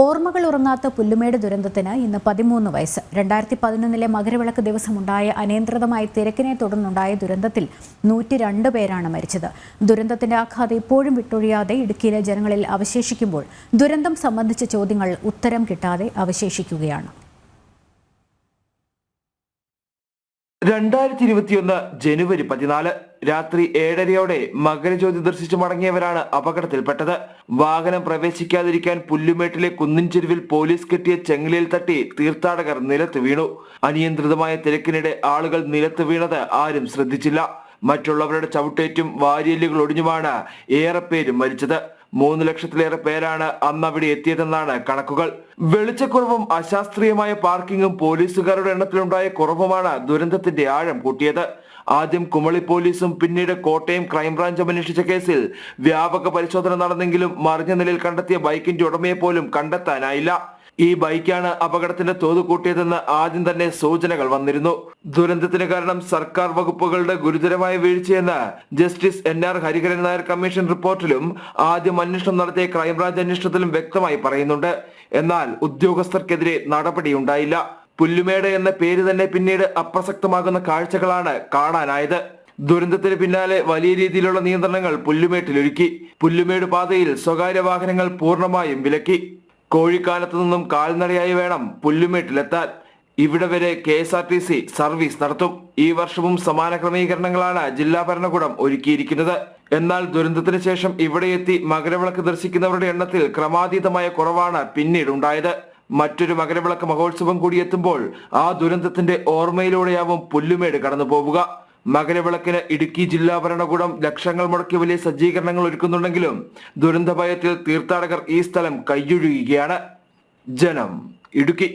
ഓർമ്മകൾ ഉറങ്ങാത്ത പുല്ലുമേട് ദുരന്തത്തിന് ഇന്ന് പതിമൂന്ന് വയസ്സ്. രണ്ടായിരത്തി പതിനൊന്നിലെ മകരവിളക്ക് ദിവസമുണ്ടായ അനിയന്ത്രിതമായ തിരക്കിനെ തുടർന്നുണ്ടായ ദുരന്തത്തിൽ നൂറ്റി രണ്ട് പേരാണ് മരിച്ചത്. ദുരന്തത്തിന്റെ ആഘാതം ഇപ്പോഴും വിട്ടൊഴിയാതെ ഇടുക്കിയിലെ ജനങ്ങളിൽ അവശേഷിക്കുമ്പോൾ ദുരന്തം സംബന്ധിച്ച ചോദ്യങ്ങൾ ഉത്തരം കിട്ടാതെ അവശേഷിക്കുകയാണ്. രണ്ടായിരത്തി ഇരുപത്തിയൊന്ന് ജനുവരി പതിനാല് രാത്രി ഏഴരയോടെ മകരജ്യോതി ദർശിച്ചു മടങ്ങിയവരാണ് അപകടത്തിൽപ്പെട്ടത്. വാഹനം പ്രവേശിക്കാതിരിക്കാൻ പുല്ലുമേട്ടിലെ കുന്നിൻ ചെരുവിൽ പോലീസ് കെട്ടിയ ചെങ്ങലയിൽ തട്ടി തീർത്ഥാടകർ നിലത്ത് വീണു. അനിയന്ത്രിതമായ തിരക്കിനിടെ ആളുകൾ നിലത്ത് വീണത് ആരും ശ്രദ്ധിച്ചില്ല. മറ്റുള്ളവരുടെ ചവിട്ടേറ്റും വാരിയല്ലുകൾ ഒടിഞ്ഞുമാണ് ഏറെ പേരും മരിച്ചത്. മൂന്ന് ലക്ഷത്തിലേറെ പേരാണ് അന്ന് അവിടെ എത്തിയതെന്നാണ് കണക്കുകൾ. വെളിച്ചക്കുറവും അശാസ്ത്രീയമായ പാർക്കിങ്ങും പോലീസുകാരുടെ എണ്ണത്തിലുണ്ടായ കുറവുമാണ് ദുരന്തത്തിന്റെ ആഴം കൂട്ടിയത്. ആദ്യം കുമളി പോലീസും പിന്നീട് കോട്ടയം ക്രൈംബ്രാഞ്ച് അന്വേഷിച്ച കേസിൽ വ്യാപക പരിശോധന നടന്നെങ്കിലും മറിഞ്ഞ നിലയിൽ കണ്ടെത്തിയ ബൈക്കിന്റെ ഉടമയെ പോലും കണ്ടെത്താനായില്ല. ഈ ബൈക്കാണ് അപകടത്തിന്റെ തോത് കൂട്ടിയതെന്ന് ആദ്യം തന്നെ സൂചനകൾ വന്നിരുന്നു. ദുരന്തത്തിന് കാരണം സർക്കാർ വകുപ്പുകളുടെ ഗുരുതരമായ വീഴ്ചയെന്ന് justice N R Hariharan Nair commission റിപ്പോർട്ടിലും ആദ്യം അന്വേഷണം നടത്തിയ ക്രൈംബ്രാഞ്ച് അന്വേഷണത്തിലും വ്യക്തമായി പറയുന്നുണ്ട്. എന്നാൽ ഉദ്യോഗസ്ഥർക്കെതിരെ നടപടിയുണ്ടായില്ല. പുല്ലുമേട് എന്ന പേര് തന്നെ പിന്നീട് അപ്രസക്തമാകുന്ന കാഴ്ചകളാണ് കാണാനായത്. ദുരന്തത്തിന് പിന്നാലെ വലിയ രീതിയിലുള്ള നിയന്ത്രണങ്ങൾ പുല്ലുമേട്ടിലൊരുക്കി. പുല്ലുമേട് പാതയിൽ സ്വകാര്യ വാഹനങ്ങൾ പൂർണമായും വിലക്കി. കോഴിക്കാനത്ത് നിന്നും കാൽനടയായി വേണം പുല്ലുമേട്ടിലെത്താൻ. ഇവിടെ വരെ K S R T C service നടത്തും. ഈ വർഷവും സമാന ക്രമീകരണങ്ങളാണ് ജില്ലാ ഭരണകൂടം ഒരുക്കിയിരിക്കുന്നത്. എന്നാൽ ദുരന്തത്തിന് ശേഷം ഇവിടെ എത്തി മകരവിളക്ക് ദർശിക്കുന്നവരുടെ എണ്ണത്തിൽ ക്രമാതീതമായ കുറവാണ് പിന്നീട് ഉണ്ടായത് മറ്റൊരു മകരവിളക്ക് മഹോത്സവം കൂടി എത്തുമ്പോൾ ആ ദുരന്തത്തിന്റെ ഓർമ്മയിലൂടെയാവും പുല്ലുമേട് കടന്നു പോവുക മകരവിളക്കിന് ഇടുക്കി ജില്ലാ ഭരണകൂടം ലക്ഷങ്ങൾ മുടക്കി വലിയ സജ്ജീകരണങ്ങൾ ഒരുക്കുന്നുണ്ടെങ്കിലും ദുരന്തഭയത്തിൽ തീർത്ഥാടകർ ഈ സ്ഥലം കയ്യൊഴുകുകയാണ് ജനം ഇടുക്കി.